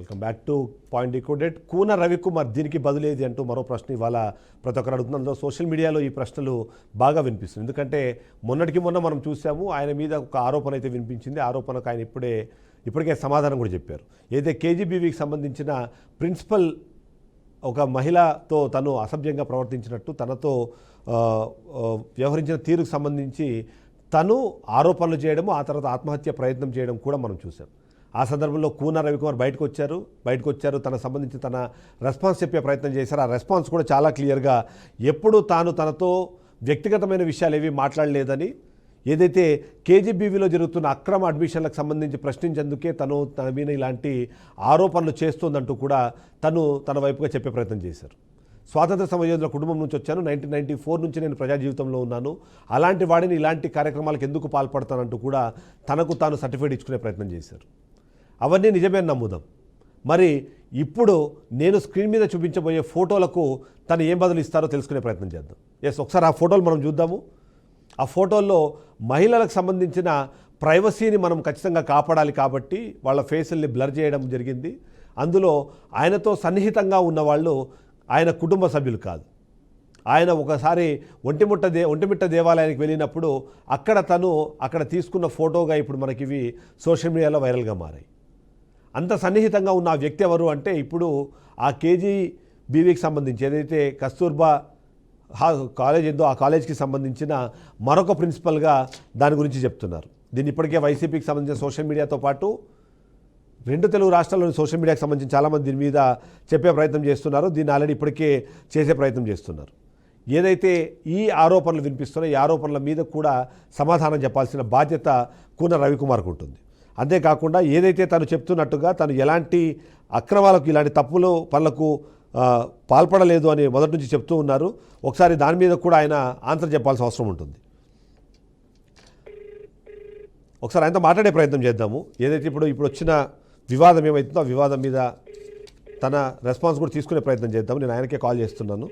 Welcome back to point decoded Koona Ravikumar దీనికి బదులేది అంటూ మరో ప్రశ్న ఇవాళ ప్రతి ఒక్కరు అడుగుతున్నారు. అందులో సోషల్ మీడియాలో ఈ ప్రశ్నలు బాగా వినిపిస్తుంది ఎందుకంటే మొన్నటికి మొన్న మనం చూసాము ఆయన మీద ఒక ఆరోపణ అయితే వినిపించింది. ఆరోపణకు ఆయన ఇప్పుడే ఇప్పటికే సమాధానం కూడా చెప్పారు. ఏదైతే కేజీబీవీకి సంబంధించిన ప్రిన్సిపల్ ఒక మహిళతో తను అసభ్యంగా ప్రవర్తించినట్టు తనతో వ్యవహరించిన తీరుకు సంబంధించి తను ఆరోపణలు చేయడము ఆ తర్వాత ఆత్మహత్య ప్రయత్నం చేయడం కూడా మనం చూసాం. ఆ సందర్భంలో కూన రవికుమార్ బయటకు వచ్చారు బయటకు వచ్చారు తన సంబంధించి తన రెస్పాన్స్ చెప్పే ప్రయత్నం చేశారు. ఆ రెస్పాన్స్ కూడా చాలా క్లియర్గా ఎప్పుడు తాను తనతో వ్యక్తిగతమైన విషయాలు ఏవి మాట్లాడలేదని ఏదైతే కేజీబీవీలో జరుగుతున్న అక్రమ అడ్మిషన్లకు సంబంధించి ప్రశ్నించేందుకే తను తన మీద ఇలాంటి ఆరోపణలు చేస్తోందంటూ కూడా తను తన వైపుగా చెప్పే ప్రయత్నం చేశారు. స్వాతంత్ర సమయోధుల కుటుంబం నుంచి వచ్చాను. నైన్టీన్ నైన్టీ ఫోర్ నుంచి నేను ప్రజా జీవితంలో ఉన్నాను. అలాంటి వాడిని ఇలాంటి కార్యక్రమాలకు ఎందుకు పాల్పడతానంటూ కూడా తనకు తాను సర్టిఫికేట్ ఇచ్చుకునే ప్రయత్నం చేశారు. అవన్నీ నిజమే నమ్ముదాం. మరి ఇప్పుడు నేను స్క్రీన్ మీద చూపించబోయే ఫోటోలకు తను ఏం బదులు ఇస్తారో తెలుసుకునే ప్రయత్నం చేద్దాం. ఎస్ ఒకసారి ఆ ఫోటోలు మనం చూద్దాము. ఆ ఫోటోల్లో మహిళలకు సంబంధించిన ప్రైవసీని మనం ఖచ్చితంగా కాపాడాలి కాబట్టి వాళ్ళ ఫేసుల్ని బ్లర్ చేయడం జరిగింది. అందులో ఆయనతో సన్నిహితంగా ఉన్నవాళ్ళు ఆయన కుటుంబ సభ్యులు కాదు. ఆయన ఒకసారి ఒంటిముట్ట దే ఒంటిమిట్ట దేవాలయానికి వెళ్ళినప్పుడు అక్కడ తను అక్కడ తీసుకున్న ఫోటోగా ఇప్పుడు మనకివి సోషల్ మీడియాలో వైరల్గా మారాయి. అంత సన్నిహితంగా ఉన్న ఆ వ్యక్తి ఎవరు అంటే ఇప్పుడు ఆ కేజీ బీవీకి సంబంధించి ఏదైతే కస్తూర్బా హా- కాలేజ్ ఏందో ఆ కాలేజ్కి సంబంధించిన మరొక ప్రిన్సిపల్గా దాని గురించి చెప్తున్నారు. దీన్ని ఇప్పటికే వైసీపీకి సంబంధించిన సోషల్ మీడియాతో పాటు రెండు తెలుగు రాష్ట్రాల్లోని సోషల్ మీడియాకి సంబంధించి చాలామంది దీని మీద చెప్పే ప్రయత్నం చేస్తున్నారు. దీన్ని ఆల్రెడీ ఇప్పటికే చేసే ప్రయత్నం చేస్తున్నారు. ఏదైతే ఈ ఆరోపణలు వినిపిస్తున్నాయో ఈ ఆరోపణల మీద కూడా సమాధానం చెప్పాల్సిన బాధ్యత కూన రవికుమార్కు ఉంటుంది. అంతేకాకుండా ఏదైతే తను చెప్తున్నట్టుగా తను ఎలాంటి అక్రమాలకు ఇలాంటి తప్పులు పనులకు పాల్పడలేదు అని మొదటి నుంచి చెప్తూ ఉన్నారు. ఒకసారి దాని మీద కూడా ఆయన ఆన్సర్ చెప్పాల్సిన అవసరం ఉంటుంది. ఒకసారి ఆయనతో మాట్లాడే ప్రయత్నం చేద్దాము. ఏదైతే ఇప్పుడు ఇప్పుడు వచ్చిన వివాదం ఏమవుతుందో ఆ వివాదం మీద తన రెస్పాన్స్ కూడా తీసుకునే ప్రయత్నం చేద్దాం నేను ఆయనకే కాల్ చేస్తున్నాను.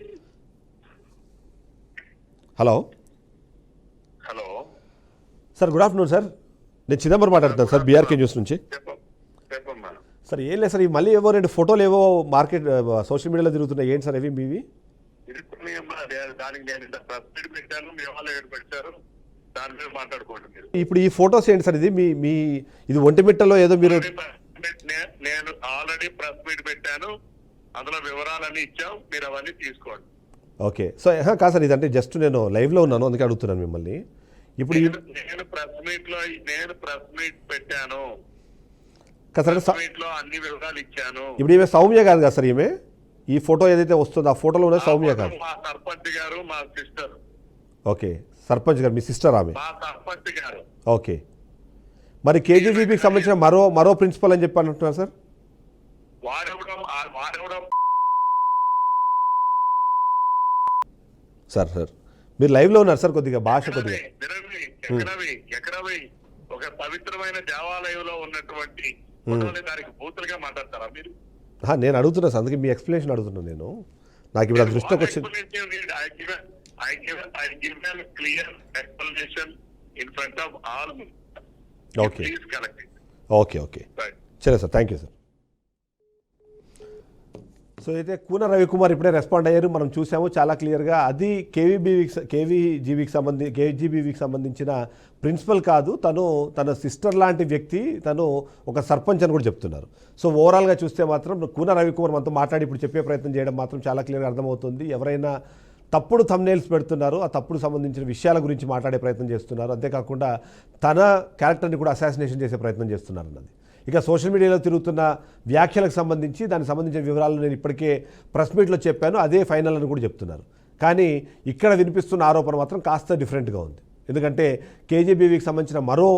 Hello? Hello? Sir good afternoon sir. నేను చిదంబరం మాట్లాడుతాను సార్ బీఆర్కే న్యూస్ నుంచి. సార్ ఏం లేదు సార్ ఈ మళ్ళీ ఏవో రెండు ఫోటోలు ఏవో మార్కెట్ సోషల్ మీడియాలో తిరుగుతున్నాయి. ఏంటి సార్ ఇవి మీవి? ఇప్పుడు ఈ ఫొటోస్ ఏంటి సార్ ఇది? మీ మీ ఇది ఒంటిమిట్టలో ఏదో మీరు నేను ఆల్రెడీ ప్రెస్ మీట్ పెట్టాను. అందులో వివరాలన్నీ ఇచ్చాం. మీరు అవన్నీ తీసుకోండి. ఓకే. సో కాదు సార్ ఇదంటే జస్ట్ నేను లైవ్లో ఉన్నాను అందుకే అడుగుతున్నాను మిమ్మల్ని. ఇప్పుడు నేను- ప్రెస్ మీట్లో నేను ప్రెస్ మీట్ పెట్టాను. అన్ని వివరాలు ఇచ్చాను. ఇప్పుడు ఈమె సౌమ్య కాదు కదా సార్ ఈమె? ఈ ఫోటో ఏదైతే వస్తుందో ఆ ఫోటోలో ఉన్న సౌమ్య కాదు. మా సర్పంచ్ గారు మా సిస్టర్. ఓకే సర్పంచ్ గారు మీ సిస్టర్ ఆమె? మా సర్పంచ్ గారు. ఓకే. మరి కేజీబీపీకి సంబంధించిన మరో మరో ప్రిన్సిపల్ అని చెప్పి అంటున్నారు సార్? Sir sir. మీరు లైవ్లో ఉన్నారు సార్ కొద్దిగా భాష కొద్దిగా. ఎక్కడవి ఎక్కడవి ఒక పవిత్రమైన దేవాలయంలో ఉన్నటువంటి దానికి బూతులుగా మాట్లాడతారా మీరు? నేను అడుగుతున్నా సార్ అందుకే మీ ఎక్స్ప్లెనేషన్ అడుగుతున్నాను నేను. నాకు ఇప్పుడు ఆ దృష్టిలోకి వచ్చింది కలెక్ట్ ఓకే ఓకే సరే sir thank you sir so అయితే కూన రవికుమార్ ఇప్పుడే రెస్పాండ్ అయ్యారు. మనం చూసాము చాలా క్లియర్గా అది కేవీబీవీకి కేవీజీబీకి సంబంధి కేజీబీవీకి సంబంధించిన ప్రిన్సిపల్ కాదు. తను తన సిస్టర్ లాంటి వ్యక్తి తను ఒక సర్పంచ్ అని కూడా చెప్తున్నారు. సో ఓవరాల్గా చూస్తే మాత్రం కూన రవికుమార్ మనతో మాట్లాడి ఇప్పుడు చెప్పే ప్రయత్నం చేయడం మాత్రం చాలా క్లియర్గా అర్థమవుతుంది. ఎవరైనా తప్పుడు thumbnails పెడుతున్నారు ఆ తప్పుడు సంబంధించిన విషయాల గురించి మాట్లాడే ప్రయత్నం చేస్తున్నారు. అంతేకాకుండా తన క్యారెక్టర్ని కూడా అసాసినేషన్ చేసే ప్రయత్నం చేస్తున్నారు అన్నది ఇక సోషల్ మీడియాలో తిరుగుతున్న వ్యాఖ్యలకు సంబంధించి దానికి సంబంధించిన వివరాలు నేను ఇప్పటికే ప్రెస్ మీట్లో చెప్పాను. అదే ఫైనల్ అని కూడా చెప్తున్నారు. కానీ ఇక్కడ వినిపిస్తున్న ఆరోపణ మాత్రం కాస్త డిఫరెంట్గా ఉంది. ఎందుకంటే కేజీబీవీకి సంబంధించిన మరో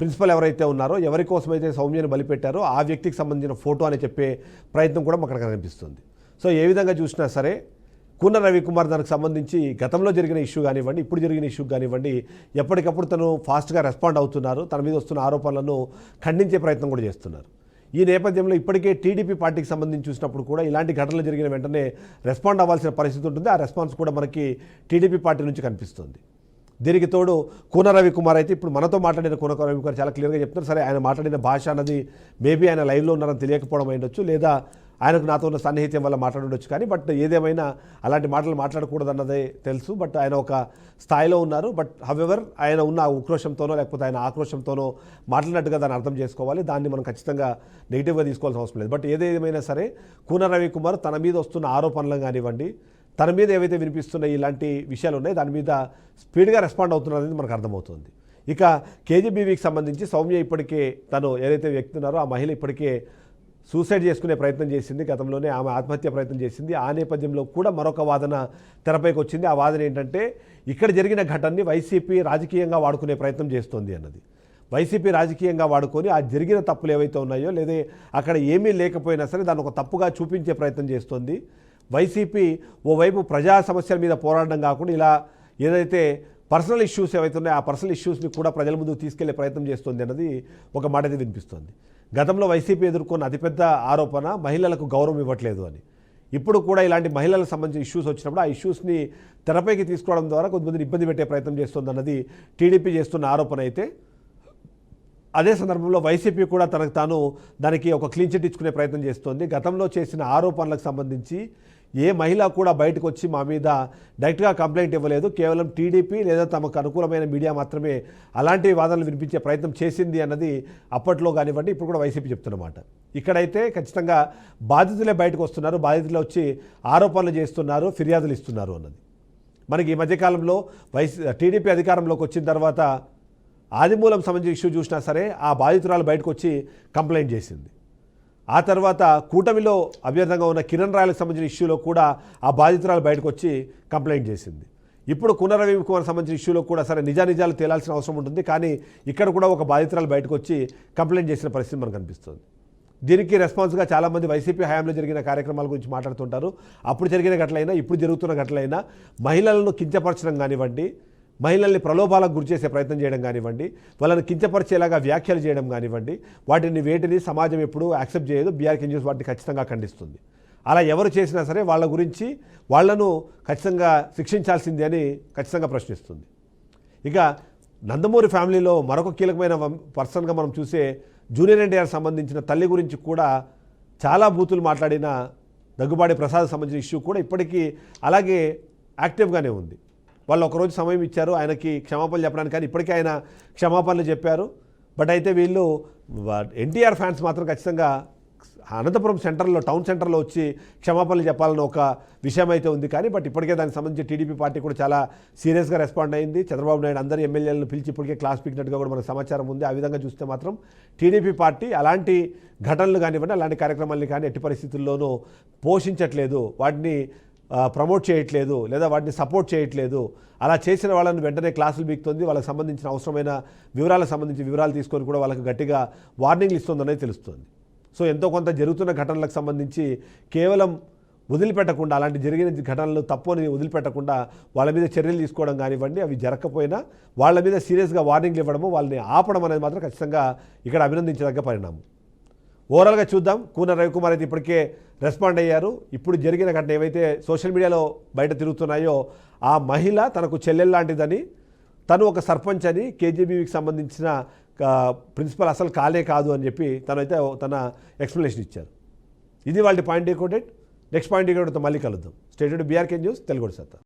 ప్రిన్సిపల్ ఎవరైతే ఉన్నారో ఎవరి కోసమైతే సౌమ్యను బలిపెట్టారో ఆ వ్యక్తికి సంబంధించిన ఫోటో అని చెప్పే ప్రయత్నం కూడా అక్కడ కనిపిస్తుంది. సో ఏ విధంగా చూసినా సరే కూన రవికుమార్ దానికి సంబంధించి గతంలో జరిగిన ఇష్యూ కానివ్వండి ఇప్పుడు జరిగిన ఇష్యూ కానివ్వండి ఎప్పటికప్పుడు తను ఫాస్ట్గా రెస్పాండ్ అవుతున్నారు. తన మీద వస్తున్న ఆరోపణలను ఖండించే ప్రయత్నం కూడా చేస్తున్నారు. ఈ నేపథ్యంలో ఇప్పటికే టీడీపీ పార్టీకి సంబంధించి చూసినప్పుడు కూడా ఇలాంటి ఘటనలు జరిగిన వెంటనే రెస్పాండ్ అవ్వాల్సిన పరిస్థితి ఉంటుంది. ఆ రెస్పాన్స్ కూడా మనకి టీడీపీ పార్టీ నుంచి కనిపిస్తుంది. దీనికి తోడు కూన రవికుమార్ అయితే ఇప్పుడు మనతో మాట్లాడిన కూన రవికుమార్ చాలా క్లియర్గా చెప్తున్నారు. సరే ఆయన మాట్లాడిన భాష అన్నది మేబీ ఆయన లైవ్లో ఉన్నారని తెలియకపోవడం అయిండొచ్చు లేదా ఆయనకు నాతో ఉన్న సన్నిహిత్యం వల్ల మాట్లాడవచ్చు కానీ బట్ ఏదేమైనా అలాంటి మాటలు మాట్లాడకూడదన్నదే తెలుసు. బట్ ఆయన ఒక స్థాయిలో ఉన్నారు. బట్ హవెవర్ ఆయన ఉన్న ఉక్రోషంతోనో లేకపోతే ఆయన ఆక్రోషంతోనో మాట్లాడినట్టుగా దాన్ని అర్థం చేసుకోవాలి. దాన్ని మనం ఖచ్చితంగా నెగిటివ్గా తీసుకోవాల్సిన అవసరం లేదు. బట్ ఏదేమైనా సరే కూన రవికుమార్ తన మీద వస్తున్న ఆరోపణలు కానివ్వండి తన మీద ఏవైతే వినిపిస్తున్న ఇలాంటి విషయాలు ఉన్నాయి దాని మీద స్పీడ్గా రెస్పాండ్ అవుతున్నారు అనేది మనకు అర్థమవుతుంది. ఇక కేజీబీవీకి సంబంధించి సౌమ్య ఇప్పటికే తను ఏదైతే వ్యక్తి ఉన్నారో ఆ మహిళ ఇప్పటికే సూసైడ్ చేసుకునే ప్రయత్నం చేసింది. గతంలోనే ఆమె ఆత్మహత్య ప్రయత్నం చేసింది. ఆ నేపథ్యంలో కూడా మరొక వాదన తెరపైకి వచ్చింది. ఆ వాదన ఏంటంటే ఇక్కడ జరిగిన ఘటనని వైసీపీ రాజకీయంగా వాడుకునే ప్రయత్నం చేస్తోంది అన్నది. వైసీపీ రాజకీయంగా వాడుకొని ఆ జరిగిన తప్పులు ఏవైతే ఉన్నాయో లేదా అక్కడ ఏమీ లేకపోయినా సరే దాన్ని ఒక తప్పుగా చూపించే ప్రయత్నం చేస్తోంది. వైసీపీ ఓవైపు ప్రజా సమస్యల మీద పోరాడడం కాకుండా ఇలా ఏదైతే పర్సనల్ ఇష్యూస్ ఏవైతే ఉన్నాయో ఆ పర్సనల్ ఇష్యూస్ని కూడా ప్రజల ముందుకు తీసుకెళ్ళే ప్రయత్నం చేస్తుంది అన్నది ఒక మాట అయితే వినిపిస్తుంది. గతంలో వైసీపీ ఎదుర్కొన్న అతిపెద్ద ఆరోపణ మహిళలకు గౌరవం ఇవ్వట్లేదు అని. ఇప్పుడు కూడా ఇలాంటి మహిళలకు సంబంధించిన ఇష్యూస్ వచ్చినప్పుడు ఆ ఇష్యూస్ని తెరపైకి తీసుకోవడం ద్వారా కొంతమందిని ఇబ్బంది పెట్టే ప్రయత్నం చేస్తుందన్నది టీడీపీ చేస్తున్న ఆరోపణ అయితే అదే సందర్భంలో వైసీపీ కూడా తనకు తాను దానికి ఒక క్లీన్ చిట్ ఇచ్చుకునే ప్రయత్నం చేస్తోంది. గతంలో చేసిన ఆరోపణలకు సంబంధించి ఏ మహిళ కూడా బయటకు వచ్చి మా మీద డైరెక్ట్గా కంప్లైంట్ ఇవ్వలేదు. కేవలం టీడీపీ లేదా తమకు అనుకూలమైన మీడియా మాత్రమే అలాంటి వాదనలు వినిపించే ప్రయత్నం చేసింది అన్నది అప్పట్లో కానివ్వండి ఇప్పుడు కూడా వైసీపీ చెప్తున్నమాట. ఇక్కడైతే ఖచ్చితంగా బాధితులే బయటకు వస్తున్నారు బాధితులు వచ్చి ఆరోపణలు చేస్తున్నారు ఫిర్యాదులు ఇస్తున్నారు అన్నది. మనకి ఈ మధ్యకాలంలో వైసీ టీడీపీ అధికారంలోకి వచ్చిన తర్వాత ఆదిమూలం సంబంధించిన ఇష్యూ చూసినా సరే ఆ బాధితురాలు బయటకు వచ్చి కంప్లైంట్ చేసింది. ఆ తర్వాత కూటమిలో అభ్యర్థంగా ఉన్న కిరణ్ రాయలకు సంబంధించిన ఇష్యూలో కూడా ఆ బాధితురాలు బయటకు వచ్చి కంప్లైంట్ చేసింది. ఇప్పుడు కునరవి కుమార్ సంబంధించిన ఇష్యూలో కూడా సరే నిజానిజాలు తేలాల్సిన అవసరం ఉంటుంది. కానీ ఇక్కడ కూడా ఒక బాధితురాలు బయటకు వచ్చి కంప్లైంట్ చేసిన పరిస్థితి మనకు కనిపిస్తుంది దీనికి రెస్పాన్స్గా చాలామంది వైసీపీ హయాంలో జరిగిన కార్యక్రమాల గురించి మాట్లాడుతుంటారు. అప్పుడు జరిగిన ఘటనైనా ఇప్పుడు జరుగుతున్న ఘటనైనా మహిళలను కించపరచడం కానివ్వండి మహిళల్ని ప్రలోభాలకు గురి చేసే ప్రయత్నం చేయడం కానివ్వండి వాళ్ళని కించపరిచేలాగా వ్యాఖ్యలు చేయడం కానివ్వండి వాటిని వేటిని సమాజం ఎప్పుడూ యాక్సెప్ట్ చేయదు. బీఆర్కే న్యూస్ వాటిని ఖచ్చితంగా ఖండిస్తుంది. అలా ఎవరు చేసినా సరే వాళ్ళ గురించి వాళ్ళను ఖచ్చితంగా శిక్షించాల్సిందే అని ఖచ్చితంగా ప్రశ్నిస్తుంది. ఇక నందమూరి ఫ్యామిలీలో మరొక కీలకమైన పర్సన్గా మనం చూసే జూనియర్ ఎన్టీఆర్ సంబంధించిన తల్లి గురించి కూడా చాలా బూతులు మాట్లాడిన దగ్గుబాటి ప్రసాద్ సంబంధించిన ఇష్యూ కూడా ఇప్పటికీ అలాగే యాక్టివ్గానే ఉంది. వాళ్ళు ఒకరోజు సమయం ఇచ్చారు ఆయనకి క్షమాపణలు చెప్పడానికి కానీ ఇప్పటికీ ఆయన క్షమాపణలు చెప్పారు. బట్ అయితే వీళ్ళు ఎన్టీఆర్ ఫ్యాన్స్ మాత్రం ఖచ్చితంగా అనంతపురం సెంటర్లో టౌన్ సెంటర్లో వచ్చి క్షమాపణలు చెప్పాలని ఒక విషయం అయితే ఉంది. కానీ బట్ ఇప్పటికే దానికి సంబంధించి టీడీపీ పార్టీ కూడా చాలా సీరియస్గా రెస్పాండ్ అయింది. చంద్రబాబు నాయుడు అందరి ఎమ్మెల్యేలను పిలిచి ఇప్పటికే క్లాస్ పీకినట్టుగా కూడా మనకు సమాచారం ఉంది. ఆ విధంగా చూస్తే మాత్రం టీడీపీ పార్టీ అలాంటి ఘటనలు కానివ్వండి అలాంటి కార్యక్రమాలని కానీ ఎట్టి పరిస్థితుల్లోనూ పోషించట్లేదు. వాటిని ప్రమోట్ చేయట్లేదు లేదా వాటిని సపోర్ట్ చేయట్లేదు. అలా చేసిన వాళ్ళని వెంటనే క్లాసులు బీక్తుంది వాళ్ళకి సంబంధించిన అవసరమైన వివరాలకు సంబంధించి వివరాలు తీసుకొని కూడా వాళ్ళకి గట్టిగా వార్నింగ్లు ఇస్తుందనేది తెలుస్తుంది. సో ఎంతో కొంత జరుగుతున్న ఘటనలకు సంబంధించి కేవలం వదిలిపెట్టకుండా అలాంటి జరిగిన ఘటనలు తప్పు అని వదిలిపెట్టకుండా వాళ్ళ మీద చర్యలు తీసుకోవడం కానివ్వండి అవి జరగకపోయినా వాళ్ళ మీద సీరియస్గా వార్నింగ్లు ఇవ్వడము వాళ్ళని ఆపడం అనేది మాత్రం ఖచ్చితంగా ఇక్కడ అభినందించదగ్గ పరిణామం. ఓవరాల్గా చూద్దాం. కూన రవికుమార్ అయితే ఇప్పటికే రెస్పాండ్ అయ్యారు. ఇప్పుడు జరిగిన ఘటన ఏవైతే సోషల్ మీడియాలో బయట తిరుగుతున్నాయో ఆ మహిళ తనకు చెల్లెల్ లాంటిదని తను ఒక సర్పంచ్ అని కేజీబీవీకి సంబంధించిన ప్రిన్సిపల్ అసలు కాలే కాదు అని చెప్పి తనైతే తన ఎక్స్ప్లెనేషన్ ఇచ్చారు. ఇది వాళ్ళ పాయింట్ డీకోడెడ్ నెక్స్ట్ పాయింట్ డీకోడెడ్తో మళ్ళీ కలుద్దాం. స్టేటెడ్ బీఆర్కే న్యూస్ తెలుగు సత్తా.